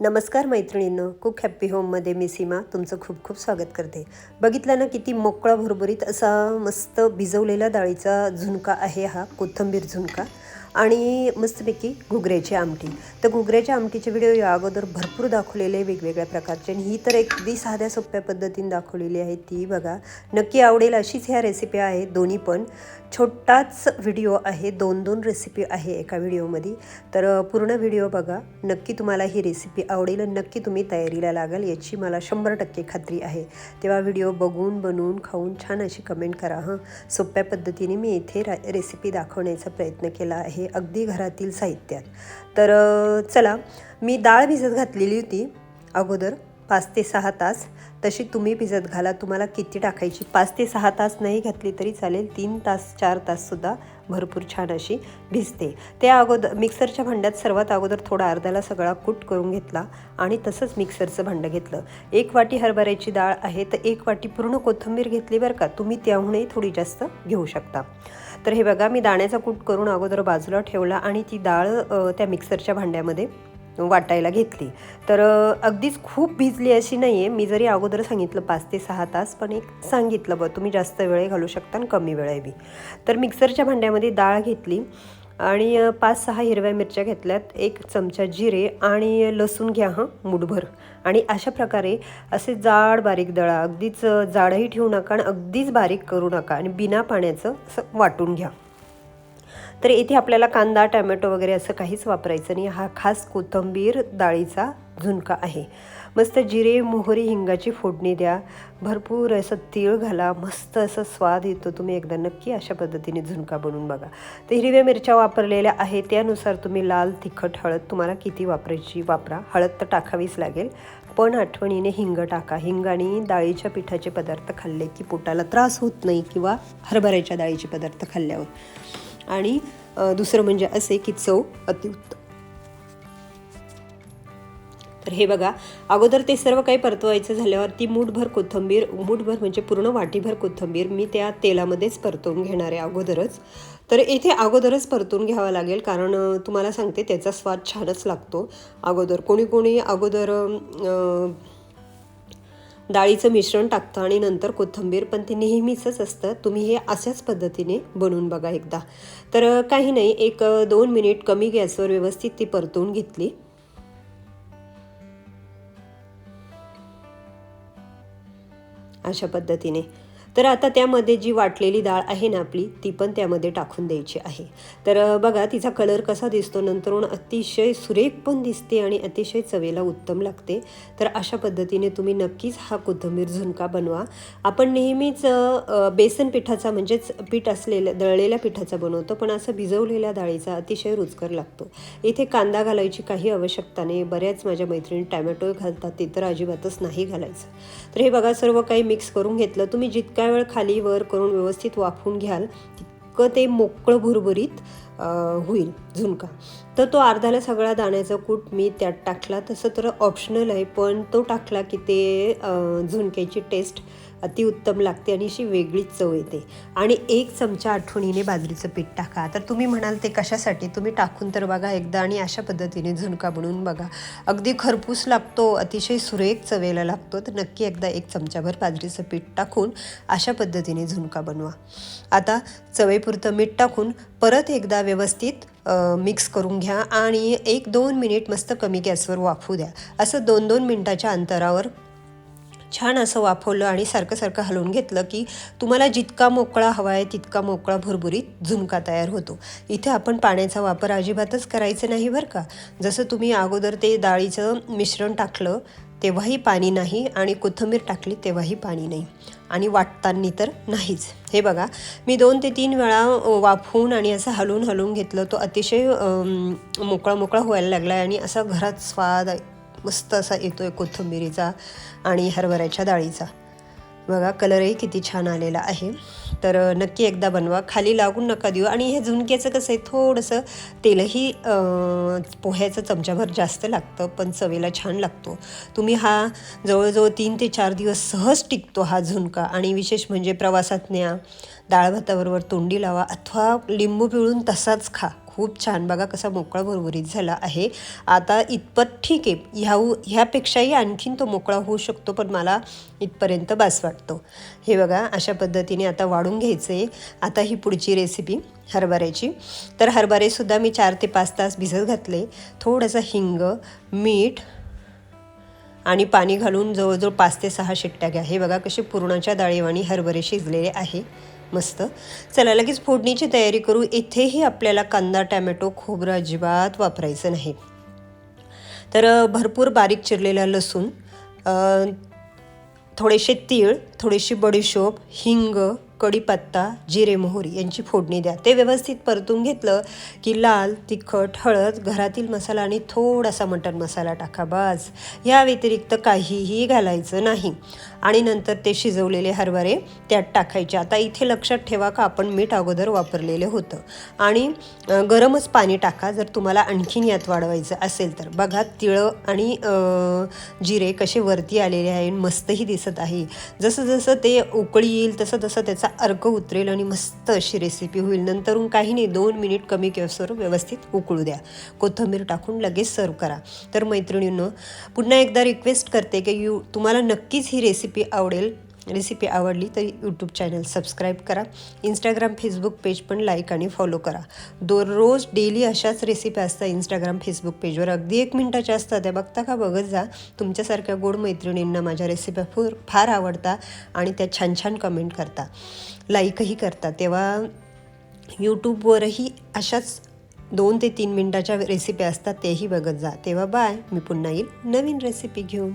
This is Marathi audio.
नमस्कार मैत्रिणींनो कुक हॅप्पी होममध्ये मी सीमा तुमचं खूप खूप स्वागत करते. बघितलं ना किती मोकळा भरभरीत असा मस्त भिजवलेला डाळीचा झुणका आहे हा कोथिंबीर झुणका. आणि मस्तपैकी घुगऱ्याची आमटी. तर घुगऱ्याच्या आमटीचे व्हिडिओ या अगोदर भरपूर दाखवलेले वेगवेगळ्या प्रकारचे. आणि ही तर अगदी साध्या सोप्या पद्धतीने दाखवलेली आहे ती बघा. नक्की आवडेल अशीच ह्या रेसिपी आहे दोन्ही पण. छोटाच व्हिडिओ आहे दोन दोन रेसिपी आहे एका व्हिडिओमध्ये तर पूर्ण व्हिडिओ बघा. नक्की तुम्हाला ही रेसिपी आवडेल आणि नक्की तुम्ही तयारीला लागाल याची मला शंभर टक्के खात्री आहे. तेव्हा व्हिडिओ बघून बनवून खाऊन छान अशी कमेंट करा हां. सोप्या पद्धतीने मी इथे रेसिपी दाखवण्याचा प्रयत्न केला आहे. अगदी घरातील साहित्यात. तर चला मी डाळ भिजत घातलेली होती अगोदर. पाच ते सहा तास. तशी तुम्ही भिजत घाला. तुम्हाला किती टाकायची? पाच ते सहा तास नाही घातली तरी चालेल. तीन तास चार ताससुद्धा भरपूर छान अशी भिजते. त्या अगोदर मिक्सरच्या भांड्यात सर्वात अगोदर थोडा अर्ध्याला सगळा कूट करून घेतला आणि तसंच मिक्सरचं भांडं घेतलं. एक वाटी हरभऱ्याची डाळ आहे तर एक वाटी पूर्ण कोथिंबीर घेतली बरं का. तुम्ही त्याहूनही थोडी जास्त घेऊ शकता. तर हे बघा मी दाण्याचा कूट करून अगोदर बाजूला ठेवला आणि ती डाळ त्या मिक्सरच्या भांड्यामध्ये वाटायला घेतली. तर अगदीच खूप भिजली अशी नाही आहे मी जरी अगोदर सांगितलं पाच ते सहा तास पण एक सांगितलं बघ तुम्ही जास्त वेळ घालू शकता आणि कमी वेळ बी. तर मिक्सरच्या भांड्यामध्ये डाळ घेतली आणि पाच सहा हिरव्या मिरच्या घेतल्यात एक चमचा जिरे आणि लसूण घ्या हां मुठभर. आणि अशा प्रकारे असे जाड बारीक दळा अगदीच जाडही ठेवू नका आणि अगदीच बारीक करू नका आणि बिना पाण्याचं असं वाटून घ्या. तर इथे आपल्याला कांदा टॅमॅटो वगैरे असं काहीच वापरायचं नाही. हा खास कोथिंबीर डाळीचा झुणका आहे. मस्त जिरे मोहरी हिंगाची फोडणी द्या. भरपूर असं तीळ घाला. मस्त असं स्वाद येतो. तुम्ही एकदा नक्की अशा पद्धतीने झुणका बनवून बघा. तर हिरव्या मिरच्या वापरलेल्या आहे त्यानुसार तुम्ही लाल तिखट हळद तुम्हाला किती वापरायची वापरा. हळद तर टाकावीच लागेल. पण आठवणीने हिंग टाका. हिंग आणि डाळीच्या पिठाचे पदार्थ खाल्ले की पोटाला त्रास होत नाही किंवा हरभऱ्याच्या डाळीचे पदार्थ खाल्ल्यावर. आणि दुसरं म्हणजे असे की चव अतिउत्तम. तर हे बघा अगोदर ते सर्व काही परतवायचं झाल्यावर ती मूठभर कोथिंबीर मूठभर म्हणजे पूर्ण वाटीभर कोथिंबीर मी त्या तेलामध्येच परतवून घेणार आहे अगोदरच. तर इथे अगोदरच परतून घ्यावं लागेल कारण तुम्हाला सांगते त्याचा स्वाद छानच लागतो. अगोदर कोणी कोणी अगोदर डाळीचं मिश्रण टाकतं आणि नंतर कोथिंबीर पण ते नेहमीचंच असतं. तुम्ही हे अशाच पद्धतीने बनवून बघा एकदा. तर काही नाही एक दोन मिनिट कमी गॅसवर व्यवस्थित ती परतवून घेतली. अशा पद्धतीने. तर आता त्यामध्ये जी वाटलेली डाळ आहे ना आपली ती पण त्यामध्ये टाकून द्यायची आहे. तर बघा तिचा कलर कसा दिसतो. नंतरून अतिशय सुरेख पण दिसते आणि अतिशय चवेला उत्तम लागते. तर अशा पद्धतीने तुम्ही नक्कीच हा कोथिंबीर झुणका बनवा. आपण नेहमीच बेसन पिठाचा म्हणजेच पीठ असलेल्या दळलेल्या पिठाचा बनवतो पण असं भिजवलेल्या डाळीचा अतिशय रुचकर लागतो. इथे कांदा घालायची काही आवश्यकता नाही. बऱ्याच माझ्या मैत्रिणी टॅमॅटो घालतात ते तर अजिबातच नाही घालायचं. तर हे बघा सर्व काही मिक्स करून घेतलं. तुम्ही जितक्या वेळ खाली वर करून व्यवस्थित वाफवून घ्याल तितकं ते मोकळं भुरभुरीत होईल झुणका. तर तो अर्धाला सगळा दाण्याचा कूट मी त्यात टाकला. तसं तर ऑप्शनल आहे पण तो टाकला की ते झुणक्याची टेस्ट अतिउत्तम लागते आणि अशी वेगळीच चव येते. आणि एक चमचा आठवणीने बाजरीचं पीठ टाका. तर तुम्ही म्हणाल ते कशासाठी? तुम्ही टाकून तर बघा एकदा आणि अशा पद्धतीने झुणका बनवून बघा. अगदी खरपूस लागतो अतिशय सुरेख चवेला लागतो तर नक्की एकदा एक चमचाभर बाजरीचं पीठ टाकून अशा पद्धतीने झुणका बनवा. आता चवेपुरतं मीठ टाकून परत एकदा व्यवस्थित मिक्स करून घ्या आणि एक दोन मिनिट मस्त कमी गॅसवर वाफू द्या. असं दोन दोन मिनटाच्या अंतरावर छान असं वाफवलं आणि सारखं सारखं हलवून घेतलं की तुम्हाला जितका मोकळा हवा आहे तितका मोकळा भुरभुरीत झुणका तयार होतो. इथे आपण पाण्याचा वापर अजिबातच करायचं नाही बरं का. जसं तुम्ही अगोदर ते डाळीचं मिश्रण टाकलं तेव्हाही पाणी नाही आणि कोथिंबीर टाकली तेव्हाही पाणी नाही. आणि वाटताना तर नाहीच. हे बघा मी दोन ते तीन वेळा वाफवून आणि असं हलवून हलवून घेतलं. तो अतिशय मोकळा मोकळा व्हायला लागला आहे आणि असा घरात स्वाद मस्त असा येतो आहे कोथिंबिरीचा आणि हरभऱ्याच्या डाळीचा. बघा कलरही किती छान आलेला आहे. तर नक्की एकदा बनवा. खाली लागून नका देऊ. आणि हे झुणक्याचं कसं आहे थोडंसं तेलही पोह्याचं चमच्याभर जास्त लागतं पण चवेला छान लागतो. तुम्ही हा जवळजवळ तीन ते चार दिवस सहज टिकतो हा झुणका. आणि विशेष म्हणजे प्रवासात न्या. डाळ भाताबरोबर तोंडी लावा अथवा लिंबू पिळून तसाच खा. खूप छान. बघा कसा मोकळा भरभरीत झाला आहे. आता इतपत ठीक आहे. ह्या ह्यापेक्षाही आणखीन तो मोकळा होऊ शकतो पण मला इथपर्यंत बास वाटतो. हे बघा अशा पद्धतीने आता वाढून घ्यायचं आहे आता ही पुढची रेसिपी हरभऱ्याची. तर हरभरेसुद्धा मी चार ते पाच तास भिजत घातले. थोडंसं हिंग मीठ आणि पाणी घालून जवळजवळ पाच ते सहा शिट्ट्या घ्या. हे बघा कसे पुरणाच्या डाळीवाणी हरभरे शिजलेले आहे. मस्त. चला लगेच फोडणीची तयारी करू. इथेही आपल्याला कांदा टॅमॅटो खोबरं अजिबात वापरायचं नाही. तर भरपूर बारीक चिरलेला लसूण थोडेसे तीळ थोडीशी बडीशोप हिंग कढीपत्ता जिरे मोहरी यांची फोडणी द्या. ते व्यवस्थित परतून घेतलं की लाल तिखट हळद घरातील मसाला आणि थोडासा मटण मसाला टाका बस. या व्यतिरिक्त काहीही घालायचं नाही. आणि नंतर ते शिजवलेले हरभरे त्यात टाकायचे. आता इथे लक्षात ठेवा का आपण मीठ अगोदर वापरलेलं होतं. आणि गरमच पाणी टाका जर तुम्हाला आणखीन यात वाढवायचं असेल तर. बघा तिळं आणि जिरे कसे वरती आलेले आहे मस्तही दिसत आहे. जसं जसं ते उकळी येईल तसं तसं त्याचा अर्क उतरेल आणि मस्त अशी रेसिपी होईल. नंतरून काही नाही दोन मिनिट कमी गॅसवर व्यवस्थित उकळू द्या. कोथिंबीर टाकून लगेच सर्व करा. तर मैत्रिणींनो पुन्हा एकदा रिक्वेस्ट करते की यू तुम्हाला नक्कीच ही रेसिपी आवडेल. रेसिपी आवडली तर यूट्यूब चॅनल सबस्क्राईब करा. इंस्टाग्राम फेसबुक पेज पण लाईक आणि फॉलो करा. दररोज डेली अशाच रेसिपी असतात इंस्टाग्राम फेसबुक पेजवर अगदी एक मिनटाच्या असतात त्या बघता का बघत जा. तुमच्यासारख्या गोड मैत्रिणींना माझ्या रेसिप्या फार फार आवडता आणि त्या छान छान कमेंट करता. लाईकही करता. तेव्हा यूट्यूबवरही अशाच दोन ते तीन मिनटाच्या रेसिपी असतात तेही बघत जा. तेव्हा बाय मी पुन्हा येईल. नवीन रेसिपी घेऊन.